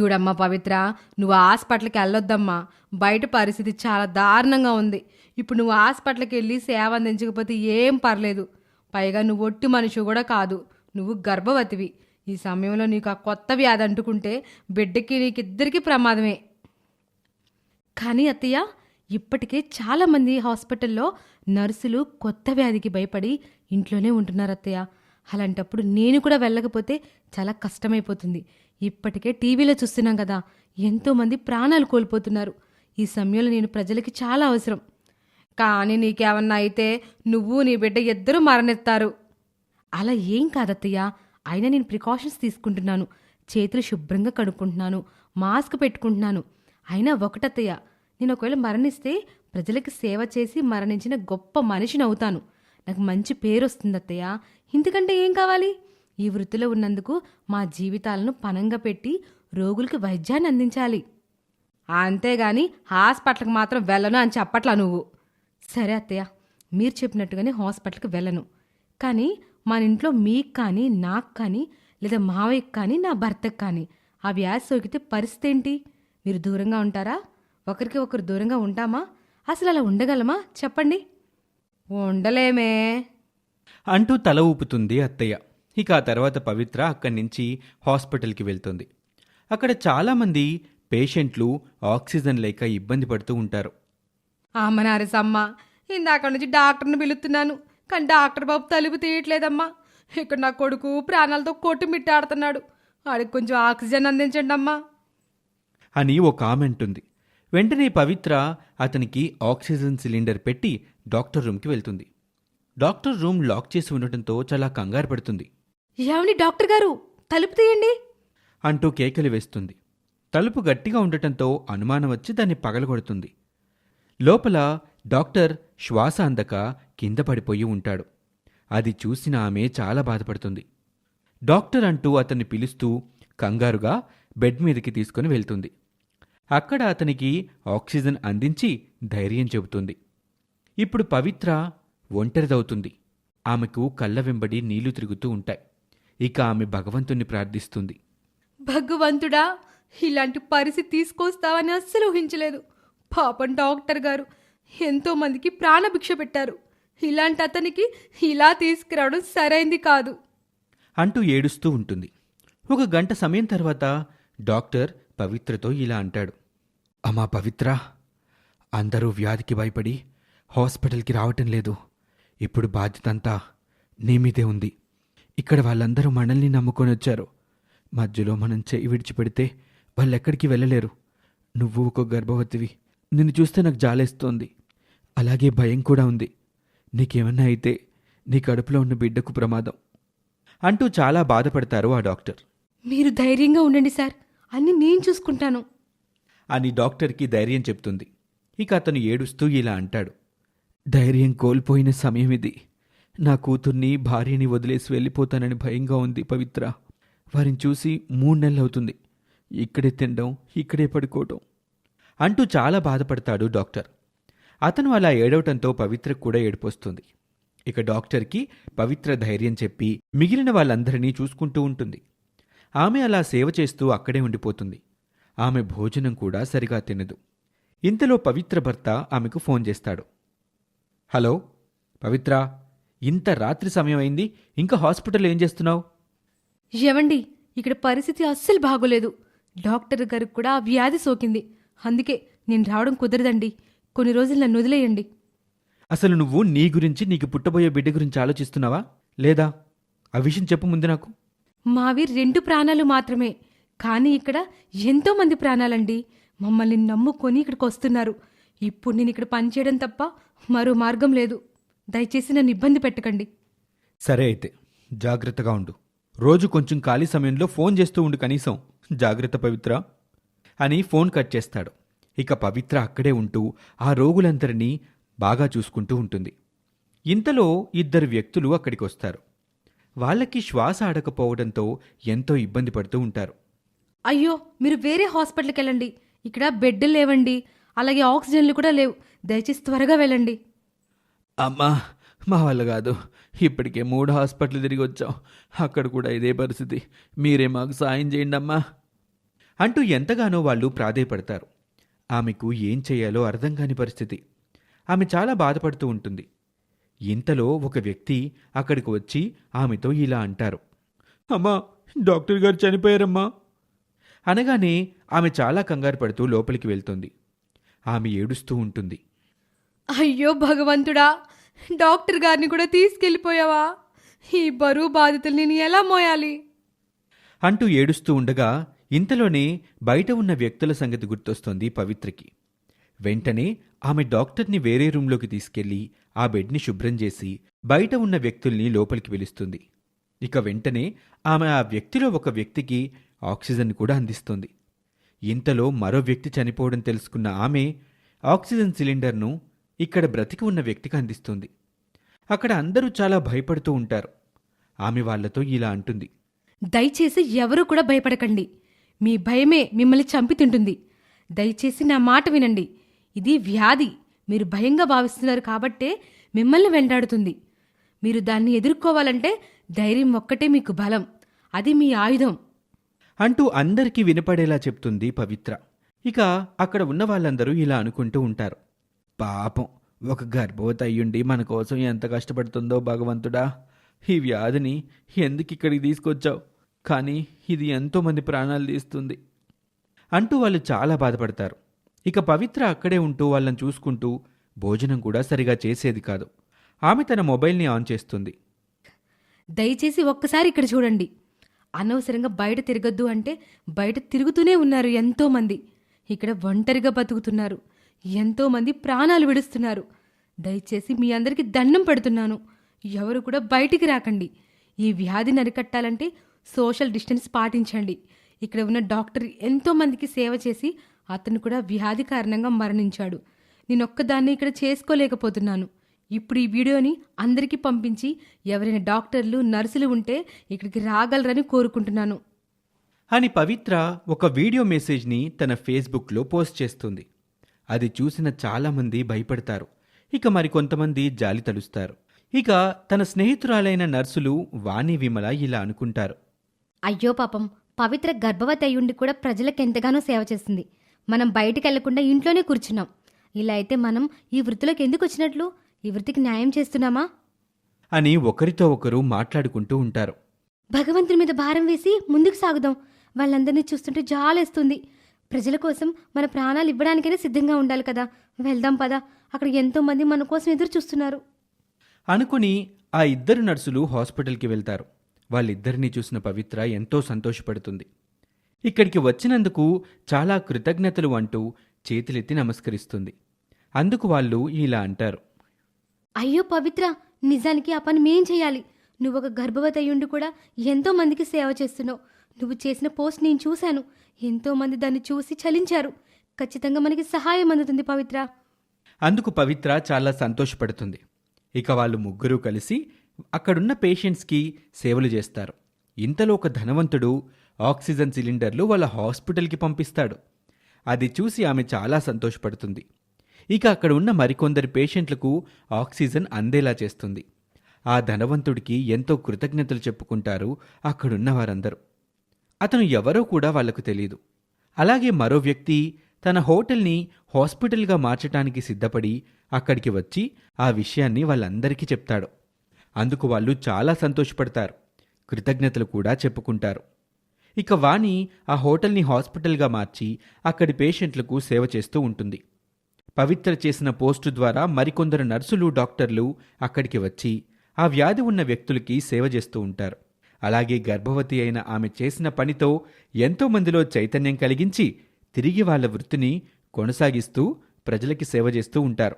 చూడమ్మా పవిత్ర నువ్వు హాస్పిటల్కి వెళ్ళొద్దమ్మా. బయట పరిస్థితి చాలా దారుణంగా ఉంది. ఇప్పుడు నువ్వు హాస్పిటల్కి వెళ్ళి సేవ అందించకపోతే ఏం పర్లేదు. పైగా నువ్వు ఒట్టి మనిషి కూడా కాదు. నువ్వు గర్భవతివి. ఈ సమయంలో నీకు ఆ కొత్త వ్యాధి అంటుకుంటే బిడ్డకి నీకిద్దరికీ ప్రమాదమే. కానీ అత్తయ్య ఇప్పటికే చాలామంది హాస్పిటల్లో నర్సులు కొత్త వ్యాధికి భయపడి ఇంట్లోనే ఉంటున్నారు అత్తయ్య. అలాంటప్పుడు నేను కూడా వెళ్ళకపోతే చాలా కష్టమైపోతుంది. ఇప్పటికే టీవీలో చూస్తున్నాం కదా. ఎంతోమంది ప్రాణాలు కోల్పోతున్నారు. ఈ సమయంలో నేను ప్రజలకి చాలా అవసరం. కానీ నీకేమన్నా అయితే నువ్వు నీ బిడ్డ ఇద్దరూ మరణిస్తారు అలా ఏం కాదత్తయ్య. అయినా నేను ప్రికాషన్స్ తీసుకుంటున్నాను. చేతులు శుభ్రంగా కడుక్కుంటున్నాను. మాస్క్ పెట్టుకుంటున్నాను. అయినా ఒకటత్తయ్య నేను ఒకవేళ మరణిస్తే ప్రజలకి సేవ చేసి మరణించిన గొప్ప మనిషిని అవుతాను. నాకు మంచి పేరు వస్తుంది అత్తయ్య ఇంతకంటే ఏం కావాలి? ఈ వృత్తిలో ఉన్నందుకు మా జీవితాలను పనంగా పెట్టి రోగులకి వైద్యాన్ని అందించాలి. అంతేగాని హాస్పిటల్కి మాత్రం వెళ్ళను అని చెప్పట్లా నువ్వు. సరే అత్తయ్య మీరు చెప్పినట్టుగానే హాస్పిటల్కి వెళ్ళను. కానీ మన ఇంట్లో మీకు కానీ నాకు కానీ లేదా మావయ్యకి కానీ నా భర్తకు కానీ ఆ వ్యాధి సోకితే పరిస్థితి ఏంటి? మీరు దూరంగా ఉంటారా? ఒకరికి ఒకరు దూరంగా ఉంటామా? అసలు అలా ఉండగలమా? చెప్పండి. ఉండలేమే. అంటూ తల ఊపుతుంది అత్తయ్య. ఇక ఆ తర్వాత పవిత్ర అక్కడి నుంచి హాస్పిటల్కి వెళ్తుంది. అక్కడ చాలామంది పేషెంట్లు ఆక్సిజన్ లేక ఇబ్బంది పడుతూ ఉంటారు. అమ్మ నారసమ్మ ఇందాక నుంచి డాక్టర్ని పిలుస్తున్నాను కానీ డాక్టర్ బాబు తలుపు తీయట్లేదమ్మా. ఇక్కడ నా కొడుకు ప్రాణాలతో కొట్టు మిట్టాడుతున్నాడు వాడికి కొంచెం ఆక్సిజన్ అందించండి అమ్మా. అని ఒక ఆమె అంటుంది వెంటనే పవిత్ర అతనికి ఆక్సిజన్ సిలిండర్ పెట్టి డాక్టర్ రూమ్కి వెళ్తుంది. డాక్టర్ రూమ్ లాక్ చేసి ఉండటంతో చాలా కంగారు పడుతుంది. ఏమండి డాక్టర్ గారు? తలుపు తీయండి. అంటూ కేకలు వేస్తుంది. తలుపు గట్టిగా ఉండటంతో అనుమానం వచ్చి దాన్ని పగలగొడుతుంది. లోపల డాక్టర్ శ్వాస అందక కింద పడిపోయి ఉంటాడు. అది చూసిన ఆమె చాలా బాధపడుతుంది. డాక్టర్ అంటూ అతన్ని పిలుస్తూ కంగారుగా బెడ్ మీదకి తీసుకుని వెళ్తుంది. అక్కడ అతనికి ఆక్సిజన్ అందించి ధైర్యం చెబుతుంది. ఇప్పుడు పవిత్ర ఒంటరిదవుతుంది. ఆమెకు కళ్ళ వెంబడి నీళ్ళు తిరుగుతూ ఉంటాయి. ఇక ఆమె భగవంతుణ్ణి ప్రార్థిస్తుంది. భగవంతుడా ఇలాంటి పరిస్థితి తీసుకొస్తావని అస్సలు ఊహించలేదు. పాపం డాక్టర్ గారు ఎంతో మందికి ప్రాణభిక్ష పెట్టారు. ఇలాంటి అతనికి ఇలా తీసుకురావడం సరైంది కాదు. అంటూ ఏడుస్తూ ఉంటుంది. ఒక గంట సమయం తర్వాత డాక్టర్ పవిత్రతో ఇలా అంటాడు. అమ్మా పవిత్ర అందరూ వ్యాధికి భయపడి హాస్పిటల్కి రావటం లేదు. ఇప్పుడు బాధ్యత అంతా నీ మీదే ఉంది. ఇక్కడ వాళ్ళందరూ మనల్ని నమ్ముకొని వచ్చారు. మధ్యలో మనం చేయి విడిచిపెడితే వాళ్ళు ఎక్కడికి వెళ్ళలేరు. నువ్వు ఒక గర్భవతివి. నిన్ను చూస్తే నాకు జాలేస్తోంది. అలాగే భయం కూడా ఉంది. నీకేమన్నా అయితే నీ కడుపులో ఉన్న బిడ్డకు ప్రమాదం అంటూ చాలా బాధపడతారు ఆ డాక్టర్. మీరు ధైర్యంగా ఉండండి సార్. అన్ని నేను చూసుకుంటాను. అని డాక్టర్కి ధైర్యం చెప్తుంది. ఇక అతను ఏడుస్తూ ఇలా అంటాడు. ధైర్యం కోల్పోయిన సమయం ఇది నా కూతుర్ని భార్యని వదిలేసి వెళ్ళిపోతానని భయంగా ఉంది పవిత్ర. వారిని చూసి మూడు నెలలు అవుతుంది. ఇక్కడే తినడం ఇక్కడే పడుకోవటం అంటూ చాలా బాధపడతాడు డాక్టర్. అతను అలా ఏడవటంతో పవిత్ర కూడా ఏడిపోస్తుంది. ఇక డాక్టర్కి పవిత్ర ధైర్యం చెప్పి మిగిలిన వాళ్ళందరినీ చూసుకుంటూ ఉంటుంది. ఆమె అలా సేవ చేస్తూ అక్కడే ఉండిపోతుంది. ఆమె భోజనం కూడా సరిగా తినదు. ఇంతలో పవిత్ర భర్త ఆమెకు ఫోన్ చేస్తాడు. హలో పవిత్ర. ఇంత రాత్రి సమయం అయింది ఇంకా హాస్పిటల్ ఏం చేస్తున్నావు? ఏవండి ఇక్కడ పరిస్థితి అస్సలు బాగోలేదు. డాక్టర్ గారికి కూడా ఆ వ్యాధి సోకింది. అందుకే నేను రావడం కుదరదండి. కొన్ని రోజులు నన్ను వదిలేయండి. అసలు నువ్వు నీ గురించి నీకు పుట్టబోయే బిడ్డ గురించి ఆలోచిస్తున్నావా? లేదా? ఆ విషయం చెప్పు ముందు నాకు. మావి రెండు ప్రాణాలు మాత్రమే. కానీ ఇక్కడ ఎంతో మంది ప్రాణాలండి. మమ్మల్ని నమ్ముకొని ఇక్కడికి వస్తున్నారు. ఇప్పుడు నేను ఇక్కడ పనిచేయడం తప్ప మరో మార్గం లేదు. దయచేసి నన్ను ఇబ్బంది పెట్టకండి. సరే అయితే జాగ్రత్తగా ఉండు. రోజు కొంచెం ఖాళీ సమయంలో ఫోన్ చేస్తూ ఉండు కనీసం. జాగ్రత్త పవిత్ర. అని ఫోన్ కట్ చేస్తాడు. ఇక పవిత్ర అక్కడే ఉంటూ ఆ రోగులందరినీ బాగా చూసుకుంటూ ఉంటుంది. ఇంతలో ఇద్దరు వ్యక్తులు అక్కడికి వస్తారు వాళ్ళకి శ్వాస ఆడకపోవడంతో ఎంతో ఇబ్బంది పడుతూ ఉంటారు. అయ్యో మీరు వేరే హాస్పిటల్కి వెళ్ళండి ఇక్కడ బెడ్లు లేవండి. అలాగే ఆక్సిజన్లు కూడా లేవు. దయచేసి త్వరగా వెళ్ళండి. అమ్మా మా వల్ల కాదు. ఇప్పటికే మూడు హాస్పిటల్ తిరిగి వచ్చాం. అక్కడ కూడా ఇదే పరిస్థితి. మీరే మాకు సాయం చేయండి అమ్మా. అంటూ ఎంతగానో వాళ్ళు ప్రాధేయపడతారు. ఆమెకు ఏం చేయాలో అర్థం కాని పరిస్థితి. ఆమె చాలా బాధపడుతూ ఉంటుంది. ఇంతలో ఒక వ్యక్తి అక్కడికి వచ్చి ఆమెతో ఇలా అంటారు. అమ్మా డాక్టర్ గారు చనిపోయారమ్మా. అనగానే ఆమె చాలా కంగారు పడుతూ లోపలికి వెళ్తుంది. ఆమె ఏడుస్తూ ఉంటుంది. అయ్యో భగవంతుడా డాక్టర్ గారిని కూడా తీసుకెళ్ళిపోయావా? ఈ బరువు బాధితులు నేను ఎలా మోయాలి? అంటూ ఏడుస్తూ ఉండగా ఇంతలోనే బయట ఉన్న వ్యక్తుల సంగతి గుర్తొస్తోంది పవిత్రకి. వెంటనే ఆమె డాక్టర్ని వేరే రూంలోకి తీసుకెళ్ళి ఆ బెడ్ని శుభ్రం చేసి బయట ఉన్న వ్యక్తుల్ని లోపలికి పిలుస్తుంది. ఇక వెంటనే ఆమె ఆ వ్యక్తిలో ఒక వ్యక్తికి ఆక్సిజన్ కూడా అందిస్తుంది. ఇంతలో మరో వ్యక్తి చనిపోవడం తెలుసుకున్న ఆమె ఆక్సిజన్ సిలిండర్ను ఇక్కడ బ్రతికి ఉన్న వ్యక్తికి అందిస్తుంది. అక్కడ అందరూ చాలా భయపడుతూ ఉంటారు. ఆమె వాళ్ళతో ఇలా అంటుంది. దయచేసి ఎవరూ కూడా భయపడకండి. మీ భయమే మిమ్మల్ని చంపి తింటుంది. దయచేసి నా మాట వినండి. ఇది వ్యాధి. మీరు భయంగా భావిస్తున్నారు కాబట్టే మిమ్మల్ని వెంటాడుతుంది. మీరు దాన్ని ఎదుర్కోవాలంటే ధైర్యం ఒక్కటే మీకు బలం. అది మీ ఆయుధం. అంటూ అందరికీ వినపడేలా చెప్తుంది పవిత్ర. ఇక అక్కడ ఉన్న వాళ్ళందరూ ఇలా అనుకుంటూ ఉంటారు. పాపం. ఒక గర్భవతి అయ్యుండి మన కోసం ఎంత కష్టపడుతుందో భగవంతుడా ఈ వ్యాధిని ఎందుకు ఇక్కడికి తీసుకొచ్చావు? కానీ ఇది ఎంతోమంది ప్రాణాలు తీస్తుంది. అంటూ వాళ్ళు చాలా బాధపడతారు. ఇక పవిత్ర అక్కడే ఉంటూ వాళ్ళని చూసుకుంటూ భోజనం కూడా సరిగా చేసేది కాదు. ఆమె తన మొబైల్ని ఆన్ చేస్తుంది. దయచేసి ఒక్కసారి ఇక్కడ చూడండి. అనవసరంగా బయట తిరగద్దు అంటే బయట తిరుగుతూనే ఉన్నారు ఎంతోమంది ఇక్కడ ఒంటరిగా బతుకుతున్నారు. ఎంతోమంది ప్రాణాలు విడుస్తున్నారు. దయచేసి మీ అందరికీ దండం పెడుతున్నాను. ఎవరు కూడా బయటికి రాకండి. ఈ వ్యాధిని అరికట్టాలంటే సోషల్ డిస్టెన్స్ పాటించండి. ఇక్కడ ఉన్న డాక్టర్ ఎంతోమందికి సేవ చేసి అతను కూడా వ్యాధి కారణంగా మరణించాడు. నేను ఒక్కదాన్ని ఇక్కడ చేసుకోలేకపోతున్నాను. ఇప్పుడు ఈ వీడియోని అందరికీ పంపించి ఎవరైనా డాక్టర్లు నర్సులు ఉంటే ఇక్కడికి రాగలరని కోరుకుంటున్నాను. అని పవిత్ర ఒక వీడియో మెసేజ్ని తన ఫేస్బుక్లో పోస్ట్ చేస్తుంది. అది చూసిన చాలామంది భయపడతారు. ఇక మరికొంతమంది జాలి తలుస్తారు ఇక తన స్నేహితురాలైన నర్సులు వాణి విమల ఇలా అనుకుంటారు. అయ్యో పాపం పవిత్ర గర్భవతి అయ్యుండి కూడా ప్రజలకు ఎంతగానో సేవ చేస్తుంది మనం బయటికి వెళ్ళకుండా ఇంట్లోనే కూర్చున్నాం. ఇలా అయితే మనం ఈ వృత్తిలోకి ఎందుకు వచ్చినట్లు? ఈ వృత్తికి న్యాయం చేస్తున్నామా? అని ఒకరితో ఒకరు మాట్లాడుకుంటూ ఉంటారు. భగవంతుని మీద భారం వేసి ముందుకు సాగుదాం. వాళ్ళందరినీ చూస్తుంటే జాలేస్తుంది. ప్రజల కోసం మన ప్రాణాలు ఇవ్వడానికైనా సిద్ధంగా ఉండాలి కదా. వెళ్దాం పదా. అక్కడ ఎంతో మంది మన కోసం ఎదురు చూస్తున్నారు. అనుకుని ఆ ఇద్దరు నర్సులు హాస్పిటల్కి వెళ్తారు. వాళ్ళిద్దరినీ చూసిన పవిత్ర ఎంతో సంతోషపడుతుంది. ఇక్కడికి వచ్చినందుకు చాలా కృతజ్ఞతలు అంటూ చేతులెత్తి నమస్కరిస్తుంది. అందుకు వాళ్ళు ఇలా అంటారు. అయ్యో పవిత్ర! నిజానికి ఆ పని మేం చేయాలి. నువ్వు ఒక గర్భవతి అయ్యుండి కూడా ఎంతో మందికి సేవ చేస్తున్నావు. నువ్వు చేసిన పోస్ట్ నేను చూశాను. ఎంతో మంది దాన్ని చూసి చలించారు. ఖచ్చితంగా మనకి సహాయం అందుతుంది పవిత్ర. అందుకు పవిత్ర చాలా సంతోషపడుతుంది. ఇక వాళ్ళు ముగ్గురు కలిసి అక్కడున్న పేషెంట్స్కి సేవలు చేస్తారు. ఇంతలో ఒక ధనవంతుడు ఆక్సిజన్ సిలిండర్లు వాళ్ళ హాస్పిటల్కి పంపిస్తాడు. అది చూసి ఆమె చాలా సంతోషపడుతుంది. ఇక అక్కడ ఉన్న మరికొందరు పేషెంట్లకు ఆక్సిజన్ అందేలా చేస్తుంది. ఆ ధనవంతుడికి ఎంతో కృతజ్ఞతలు చెప్పుకుంటారు అక్కడున్న వారందరూ. అతను ఎవరో కూడా వాళ్ళకు తెలియదు అలాగే మరో వ్యక్తి తన హోటల్ని హాస్పిటల్గా మార్చటానికి సిద్ధపడి అక్కడికి వచ్చి ఆ విషయాన్ని వాళ్ళందరికీ చెప్తాడు. అందుకు వాళ్ళు చాలా సంతోషపడతారు. కృతజ్ఞతలు కూడా చెప్పుకుంటారు. ఇక వాణి ఆ హోటల్ని హాస్పిటల్గా మార్చి అక్కడి పేషెంట్లకు సేవ చేస్తూ ఉంటుంది. పవిత్ర చేసిన పోస్టు ద్వారా మరికొందరు నర్సులు డాక్టర్లు అక్కడికి వచ్చి ఆ వ్యాధి ఉన్న వ్యక్తులకి సేవ చేస్తూ ఉంటారు. అలాగే గర్భవతి అయిన ఆమె చేసిన పనితో ఎంతో మందిలో చైతన్యం కలిగించి తిరిగి వాళ్ళ వృత్తిని కొనసాగిస్తూ ప్రజలకి సేవ చేస్తూ ఉంటారు.